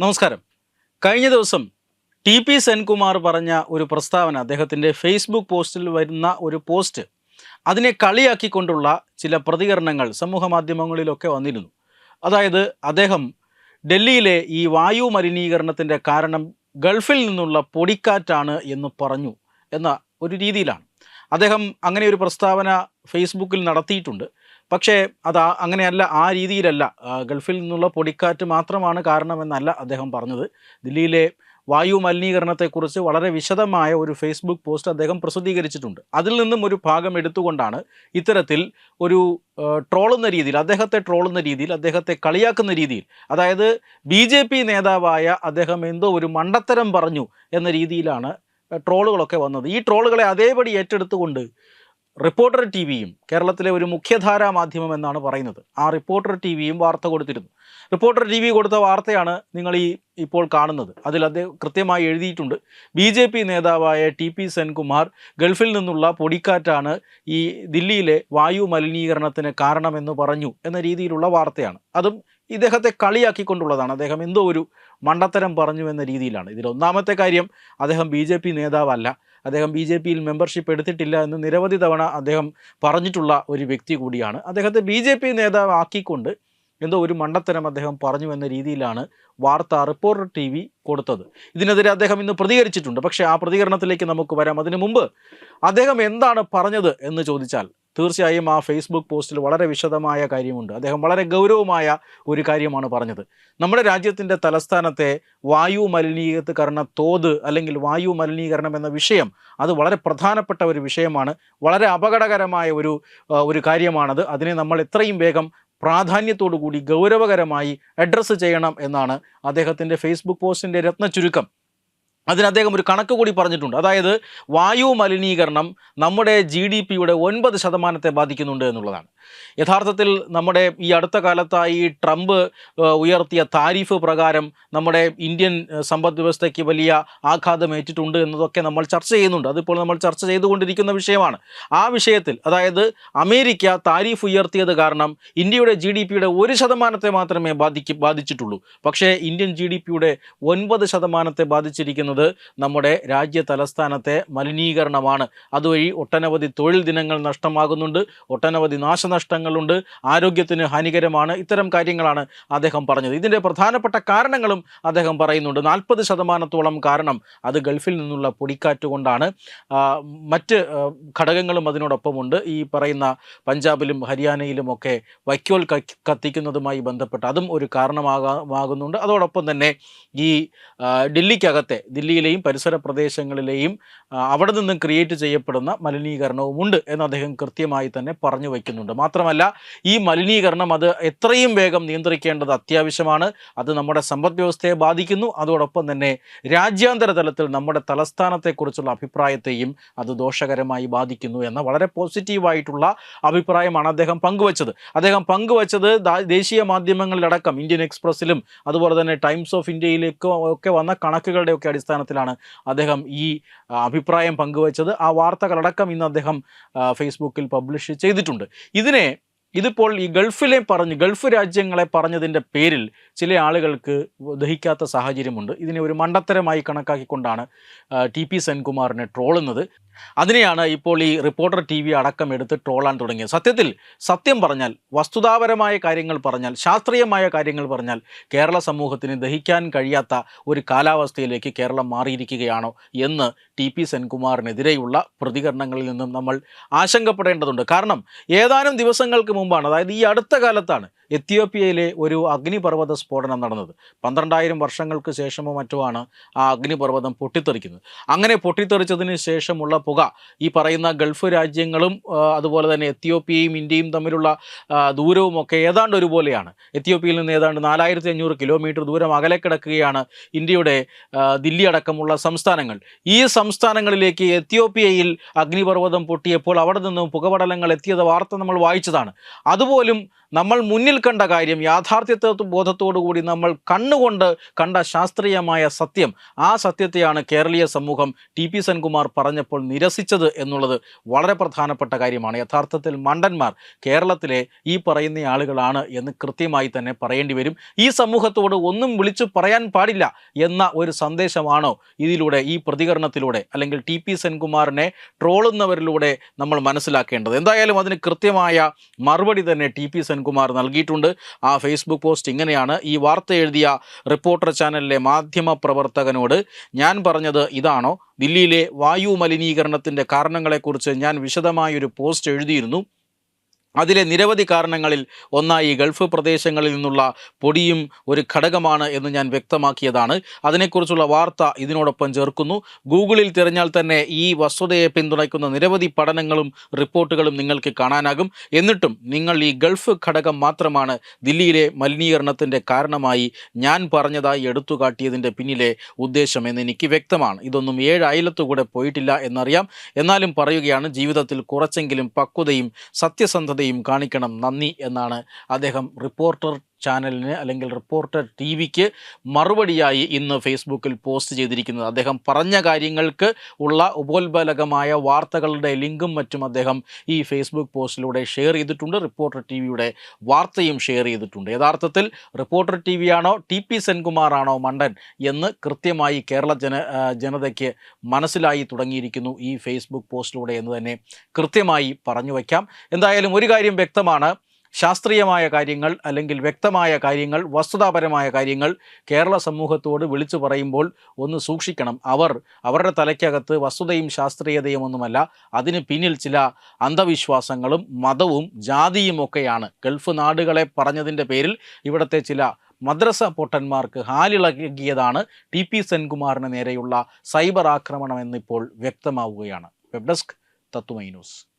നമസ്കാരം. കഴിഞ്ഞ ദിവസം ടി പി സെൻകുമാർ പറഞ്ഞ ഒരു പ്രസ്താവന അദ്ദേഹത്തിന്റെ ഫേസ്ബുക്ക് പോസ്റ്റിൽ വരുന്ന ഒരു പോസ്റ്റ് അതിനെ കളിയാക്കിക്കൊണ്ടുള്ള ചില പ്രതികരണങ്ങൾ സമൂഹ മാധ്യമങ്ങളിലൊക്കെ വന്നിരുന്നു. അതായത് അദ്ദേഹം ഡൽഹിയിലെ ഈ വായു മലിനീകരണത്തിന്റെ കാരണം ഗൾഫിൽ നിന്നുള്ള പൊടിക്കാറ്റാണ് എന്ന് പറഞ്ഞു എന്ന ഒരു രീതിയിലാണ്. അദ്ദേഹം അങ്ങനെ ഒരു പ്രസ്താവന ഫേസ്ബുക്കിൽ നടത്തിയിട്ടുണ്ട്. പക്ഷേ അത് അങ്ങനെയല്ല ആ രീതിയിലല്ല. ഗൾഫിൽ നിന്നുള്ള പൊടിക്കാറ്റ് മാത്രമാണ് കാരണമെന്നല്ല അദ്ദേഹം പറഞ്ഞത്. ദില്ലിയിലെ വായു മലിനീകരണത്തെക്കുറിച്ച് വളരെ വിശദമായ ഒരു ഫേസ്ബുക്ക് പോസ്റ്റ് അദ്ദേഹം പ്രസിദ്ധീകരിച്ചിട്ടുണ്ട്. അതിൽ നിന്നും ഒരു ഭാഗം എടുത്തുകൊണ്ടാണ് ഇത്തരത്തിൽ ഒരു ട്രോളുന്ന രീതിയിൽ അദ്ദേഹത്തെ ട്രോളുന്ന രീതിയിൽ അദ്ദേഹത്തെ കളിയാക്കുന്ന രീതിയിൽ അതായത് ബി ജെ പി നേതാവായ അദ്ദേഹം എന്തോ ഒരു മണ്ടത്തരം പറഞ്ഞു എന്ന രീതിയിലാണ് ട്രോളുകളൊക്കെ വന്നത്. ഈ ട്രോളുകളെ അതേപടി ഏറ്റെടുത്തുകൊണ്ട് റിപ്പോർട്ടർ ടി വിയും കേരളത്തിലെ ഒരു മുഖ്യധാരാ മാധ്യമം എന്നാണ് പറയുന്നത്. ആ റിപ്പോർട്ടർ ടി വിയും വാർത്ത കൊടുത്തിരുന്നു. റിപ്പോർട്ടർ ടി വി കൊടുത്ത വാർത്തയാണ് നിങ്ങൾ ഈ ഇപ്പോൾ കാണുന്നത്. അതിൽ അദ്ദേഹം കൃത്യമായി എഴുതിയിട്ടുണ്ട്. ബി ജെ പി നേതാവായ ടി പി സെൻകുമാർ ഗൾഫിൽ നിന്നുള്ള പൊടിക്കാറ്റാണ് ഈ ദില്ലിയിലെ വായു മലിനീകരണത്തിന് കാരണമെന്ന് പറഞ്ഞു എന്ന രീതിയിലുള്ള വാർത്തയാണ്. അതും ഇദ്ദേഹത്തെ കളിയാക്കിക്കൊണ്ടുള്ളതാണ്. അദ്ദേഹം എന്തോ ഒരു മണ്ടത്തരം പറഞ്ഞു എന്ന രീതിയിലാണ്. ഇതിൽ ഒന്നാമത്തെ കാര്യം അദ്ദേഹം ബി നേതാവല്ല. അദ്ദേഹം ബി ജെ പിയിൽ മെമ്പർഷിപ്പ് എടുത്തിട്ടില്ല എന്ന് നിരവധി തവണ അദ്ദേഹം പറഞ്ഞിട്ടുള്ള ഒരു വ്യക്തി കൂടിയാണ്. അദ്ദേഹത്തെ ബി ജെ പി നേതാവ് ആക്കിക്കൊണ്ട് എന്തോ ഒരു മണ്ടത്തരം അദ്ദേഹം പറഞ്ഞു എന്ന രീതിയിലാണ് വാർത്ത റിപ്പോർട്ടർ ടി വി കൊടുത്തത്. ഇതിനെതിരെ അദ്ദേഹം ഇന്ന് പ്രതികരിച്ചിട്ടുണ്ട്. പക്ഷേ ആ പ്രതികരണത്തിലേക്ക് നമുക്ക് വരാം. അതിനു മുമ്പ് അദ്ദേഹം എന്താണ് പറഞ്ഞത് എന്ന് ചോദിച്ചാൽ തീർച്ചയായും ആ ഫേസ്ബുക്ക് പോസ്റ്റിൽ വളരെ വിശദമായ കാര്യമുണ്ട്. അദ്ദേഹം വളരെ ഗൗരവമായ ഒരു കാര്യമാണ് പറഞ്ഞത്. നമ്മുടെ രാജ്യത്തിന്റെ തലസ്ഥാനത്തെ വായു മലിനീകരണ തോത് അല്ലെങ്കിൽ വായു മലിനീകരണം എന്ന വിഷയം അത് വളരെ പ്രധാനപ്പെട്ട ഒരു വിഷയമാണ്. വളരെ അപകടകരമായ ഒരു ഒരു കാര്യമാണത്. അതിനെ നമ്മൾ എത്രയും വേഗം പ്രാധാന്യത്തോടു കൂടി ഗൗരവകരമായി അഡ്രസ്സ് ചെയ്യണം എന്നാണ് അദ്ദേഹത്തിന്റെ ഫേസ്ബുക്ക് പോസ്റ്റിന്റെ രത്ന ചുരുക്കം അതിന് അദ്ദേഹം ഒരു കണക്ക് കൂടി പറഞ്ഞിട്ടുണ്ട്. അതായത് വായു മലിനീകരണം നമ്മുടെ ജി ഡി പിയുടെ ഒൻപത് ശതമാനത്തെ ബാധിക്കുന്നുണ്ട് എന്നുള്ളതാണ്. യഥാർത്ഥത്തിൽ നമ്മുടെ ഈ അടുത്ത കാലത്തായി ട്രംപ് ഉയർത്തിയ താരിഫ് പ്രകാരം നമ്മുടെ ഇന്ത്യൻ സമ്പദ് വ്യവസ്ഥയ്ക്ക് വലിയ ആഘാതം ഏറ്റിട്ടുണ്ട് എന്നതൊക്കെ നമ്മൾ ചർച്ച ചെയ്യുന്നുണ്ട്. അതിപ്പോൾ നമ്മൾ ചർച്ച ചെയ്തുകൊണ്ടിരിക്കുന്ന വിഷയമാണ്. ആ വിഷയത്തിൽ അതായത് അമേരിക്ക താരിഫ് ഉയർത്തിയത് കാരണം ഇന്ത്യയുടെ ജി ഡി പിയുടെ ഒരു ശതമാനത്തെ മാത്രമേ ബാധിക്ക് ബാധിച്ചിട്ടുള്ളൂ. പക്ഷേ ഇന്ത്യൻ ജി ഡി പിയുടെ ഒൻപത് ശതമാനത്തെ ബാധിച്ചിരിക്കുന്നത് നമ്മുടെ രാജ്യ തലസ്ഥാനത്തെ മലിനീകരണമാണ്. അതുവഴി ഒട്ടനവധി തൊഴിൽ ദിനങ്ങൾ നഷ്ടമാകുന്നുണ്ട്. ഒട്ടനവധി നാശനഷ്ടങ്ങളുണ്ട്. ആരോഗ്യത്തിന് ഹാനികരമാണ്. ഇത്തരം കാര്യങ്ങളാണ് അദ്ദേഹം പറഞ്ഞത്. ഇതിന്റെ പ്രധാനപ്പെട്ട കാരണങ്ങളും അദ്ദേഹം പറയുന്നുണ്ട്. നാൽപ്പത് ശതമാനത്തോളം കാരണം അത് ഗൾഫിൽ നിന്നുള്ള പൊടിക്കാറ്റ് കൊണ്ടാണ്. മറ്റ് ഘടകങ്ങളും അതിനോടൊപ്പമുണ്ട്. ഈ പറയുന്ന പഞ്ചാബിലും ഹരിയാനയിലും ഒക്കെ വൈക്കോൽ കത്തിക്കുന്നതുമായി ബന്ധപ്പെട്ട് അതും ഒരു കാരണമാകുന്നുണ്ട് അതോടൊപ്പം തന്നെ ഈ ഡൽഹിക്കകത്തെ ദില്ലിയിലെയും പരിസര പ്രദേശങ്ങളിലെയും അവിടെ നിന്നും ക്രിയേറ്റ് ചെയ്യപ്പെടുന്ന മലിനീകരണവുമുണ്ട് എന്ന് അദ്ദേഹം കൃത്യമായി തന്നെ പറഞ്ഞു വയ്ക്കുന്നുണ്ട്. മാത്രമല്ല ഈ മലിനീകരണം അത് എത്രയും വേഗം നിയന്ത്രിക്കേണ്ടത് അത്യാവശ്യമാണ്. അത് നമ്മുടെ സമ്പദ് വ്യവസ്ഥയെ ബാധിക്കുന്നു. അതോടൊപ്പം തന്നെ രാജ്യാന്തര തലത്തിൽ നമ്മുടെ തലസ്ഥാനത്തെക്കുറിച്ചുള്ള അഭിപ്രായത്തെയും അത് ദോഷകരമായി ബാധിക്കുന്നു എന്ന വളരെ പോസിറ്റീവായിട്ടുള്ള അഭിപ്രായമാണ് അദ്ദേഹം പങ്കുവച്ചത്. അദ്ദേഹം പങ്കുവച്ചത് ദേശീയ മാധ്യമങ്ങളിലടക്കം ഇന്ത്യൻ എക്സ്പ്രസ്സിലും അതുപോലെ തന്നെ ടൈംസ് ഓഫ് ഇന്ത്യയിലേക്കും ഒക്കെ വന്ന കണക്കുകളുടെയൊക്കെ അടിസ്ഥാനത്തിലാണ് അദ്ദേഹം ഈ അഭിപ്രായം പങ്കുവച്ചത്. ആ വാർത്തകളടക്കം ഇന്ന് അദ്ദേഹം ഫേസ്ബുക്കിൽ പബ്ലിഷ് ചെയ്തിട്ടുണ്ട്. ഇതിനെ ഇതിപ്പോൾ ഈ ഗൾഫിലെ പറഞ്ഞ് ഗൾഫ് രാജ്യങ്ങളെ പറഞ്ഞതിന്റെ പേരിൽ ചില ആളുകൾക്ക് ദഹിക്കാത്ത സാഹചര്യമുണ്ട്. ഇതിനെ ഒരു മണ്ടത്തരമായി കണക്കാക്കിക്കൊണ്ടാണ് ടി പി സെൻകുമാറിനെ ട്രോളുന്നത്. അതിനെയാണ് ഇപ്പോൾ ഈ റിപ്പോർട്ടർ ടി വി അടക്കം എടുത്ത് ട്രോളാൻ തുടങ്ങിയത്. സത്യത്തിൽ സത്യം പറഞ്ഞാൽ വസ്തുതാപരമായ കാര്യങ്ങൾ പറഞ്ഞാൽ ശാസ്ത്രീയമായ കാര്യങ്ങൾ പറഞ്ഞാൽ കേരള സമൂഹത്തിന് ദഹിക്കാൻ കഴിയാത്ത ഒരു കാലാവസ്ഥയിലേക്ക് കേരളം മാറിയിരിക്കുകയാണോ എന്ന് ടി പി സെൻകുമാറിനെതിരെയുള്ള പ്രതികരണങ്ങളിൽ നിന്നും നമ്മൾ ആശങ്കപ്പെടേണ്ടതുണ്ട്. കാരണം ഏതാനും ദിവസങ്ങൾക്ക് മുമ്പാണ് അതായത് ഈ അടുത്ത കാലത്താണ് എത്യോപ്യയിലെ ഒരു അഗ്നിപർവത സ്ഫോടനം നടന്നത്. പന്ത്രണ്ടായിരം വർഷങ്ങൾക്ക് ശേഷമോ മറ്റുമാണ് ആ അഗ്നിപർവതം പൊട്ടിത്തെറിക്കുന്നത്. അങ്ങനെ പൊട്ടിത്തെറിച്ചതിന് ശേഷമുള്ള പുക ഈ പറയുന്ന ഗൾഫ് രാജ്യങ്ങളും അതുപോലെ തന്നെ എത്യോപ്യയും ഇന്ത്യയും തമ്മിലുള്ള ദൂരവും ഒക്കെ ഏതാണ്ട് ഒരുപോലെയാണ്. എത്യോപ്യയിൽ നിന്ന് ഏതാണ്ട് നാലായിരത്തി അഞ്ഞൂറ് കിലോമീറ്റർ ദൂരം അകലെ കിടക്കുകയാണ് ഇന്ത്യയുടെ ദില്ലി അടക്കമുള്ള സംസ്ഥാനങ്ങൾ. ഈ സംസ്ഥാനങ്ങളിലേക്ക് എത്യോപ്യയിൽ അഗ്നിപർവതം പൊട്ടിയപ്പോൾ അവിടെ നിന്നും പുകപടലങ്ങൾ എത്തിയത് വാർത്ത നമ്മൾ വായിച്ചതാണ്. അതുപോലും നമ്മൾ മുന്നിൽ കണ്ട കാര്യം യാഥാർത്ഥ്യത്വ ബോധത്തോടു കൂടി നമ്മൾ കണ്ണുകൊണ്ട് കണ്ട ശാസ്ത്രീയമായ സത്യം. ആ സത്യത്തെയാണ് കേരളീയ സമൂഹം ടി പി സെൻകുമാർ പറഞ്ഞപ്പോൾ നിരസിച്ചത് എന്നുള്ളത് വളരെ പ്രധാനപ്പെട്ട കാര്യമാണ്. യഥാർത്ഥത്തിൽ മണ്ടന്മാർ കേരളത്തിലെ ഈ പറയുന്ന ആളുകളാണ് എന്ന് കൃത്യമായി തന്നെ പറയേണ്ടി വരും. ഈ സമൂഹത്തോട് ഒന്നും വിളിച്ചു പറയാൻ പാടില്ല എന്ന ഒരു സന്ദേശമാണോ ഇതിലൂടെ ഈ പ്രതികരണത്തിലൂടെ അല്ലെങ്കിൽ ടി പി സെൻകുമാറിനെ ട്രോളുന്നവരിലൂടെ നമ്മൾ മനസ്സിലാക്കേണ്ടത്? എന്തായാലും അതിന് കൃത്യമായ മറുപടി തന്നെ ടി പി സെൻകുമാർ നൽകിയിട്ടുണ്ട്. ആ ഫേസ്ബുക്ക് പോസ്റ്റ് ഇങ്ങനെയാണ്. ഈ വാർത്ത എഴുതിയ റിപ്പോർട്ടർ ചാനലിലെ മാധ്യമ പ്രവർത്തകനോട് ഞാൻ പറഞ്ഞത് ഇതാണോ? ദില്ലിയിലെ വായു മലിനീകരണത്തിന്റെ കാരണങ്ങളെക്കുറിച്ച് ഞാൻ വിശദമായൊരു പോസ്റ്റ് എഴുതിയിരുന്നു. അതിലെ നിരവധി കാരണങ്ങളിൽ ഒന്നായി ഗൾഫ് പ്രദേശങ്ങളിൽ നിന്നുള്ള പൊടിയും ഒരു ഘടകമാണ് എന്ന് ഞാൻ വ്യക്തമാക്കിയതാണ്. അതിനെക്കുറിച്ചുള്ള വാർത്ത ഇതിനോടൊപ്പം ചേർക്കുന്നു. ഗൂഗിളിൽ തിരഞ്ഞാൽ തന്നെ ഈ വസ്തുതയെ പിന്തുണയ്ക്കുന്ന നിരവധി പഠനങ്ങളും റിപ്പോർട്ടുകളും നിങ്ങൾക്ക് കാണാനാകും. എന്നിട്ടും നിങ്ങൾ ഈ ഗൾഫ് ഘടകം മാത്രമാണ് ദില്ലിയിലെ മലിനീകരണത്തിന്റെ കാരണമായി ഞാൻ പറഞ്ഞതായി എടുത്തു കാട്ടിയതിന്റെ പിന്നിലെ ഉദ്ദേശം എന്ന് എനിക്ക് വ്യക്തമാണ്. ഇതൊന്നും ഏഴ് അയലത്തുകൂടെ പോയിട്ടില്ല എന്നറിയാം. എന്നാലും പറയുകയാണ് ജീവിതത്തിൽ കുറച്ചെങ്കിലും പക്വതയും സത്യസന്ധതയും കാണിക്കണം നന്ദി എന്നാണ് അദ്ദേഹം റിപ്പോർട്ടർ ചാനലിന് അല്ലെങ്കിൽ റിപ്പോർട്ടർ ടി വിക്ക് മറുപടിയായി ഇന്ന് ഫേസ്ബുക്കിൽ പോസ്റ്റ് ചെയ്തിരിക്കുന്നത്. അദ്ദേഹം പറഞ്ഞ കാര്യങ്ങൾക്ക് ഉള്ള ഉപോത്ബലകമായ വാർത്തകളുടെ ലിങ്കും മറ്റും അദ്ദേഹം ഈ ഫേസ്ബുക്ക് പോസ്റ്റിലൂടെ ഷെയർ ചെയ്തിട്ടുണ്ട്. റിപ്പോർട്ടർ ടി വിയുടെ വാർത്തയും ഷെയർ ചെയ്തിട്ടുണ്ട്. യഥാർത്ഥത്തിൽ റിപ്പോർട്ടർ ടി വി ആണോ ടി പി സെൻകുമാറാണോ മണ്ടൻ എന്ന് കൃത്യമായി കേരള ജന ജനതയ്ക്ക് മനസ്സിലായി തുടങ്ങിയിരിക്കുന്നു ഈ ഫേസ്ബുക്ക് പോസ്റ്റിലൂടെ എന്ന് തന്നെ കൃത്യമായി പറഞ്ഞു വയ്ക്കാം. എന്തായാലും ഒരു കാര്യം വ്യക്തമാണ്. ശാസ്ത്രീയമായ കാര്യങ്ങൾ അല്ലെങ്കിൽ വ്യക്തമായ കാര്യങ്ങൾ വസ്തുതാപരമായ കാര്യങ്ങൾ കേരള സമൂഹത്തോട് വിളിച്ചു പറയുമ്പോൾ ഒന്ന് സൂക്ഷിക്കണം. അവർ അവരുടെ തലയ്ക്കകത്ത് വസ്തുതയും ശാസ്ത്രീയതയും ഒന്നുമല്ല അതിന് പിന്നിൽ ചില അന്ധവിശ്വാസങ്ങളും മതവും ജാതിയും ഒക്കെയാണ്. ഗൾഫ് നാടുകളെ പറഞ്ഞതിന്റെ പേരിൽ ഇവിടുത്തെ ചില മദ്രസ പൊട്ടന്മാർക്ക് ഹാലിളകിയതാണ് ടി പി സെൻകുമാറിന് നേരെയുള്ള സൈബർ ആക്രമണം എന്നിപ്പോൾ വ്യക്തമാവുകയാണ്. Web desk Tatwamayi news.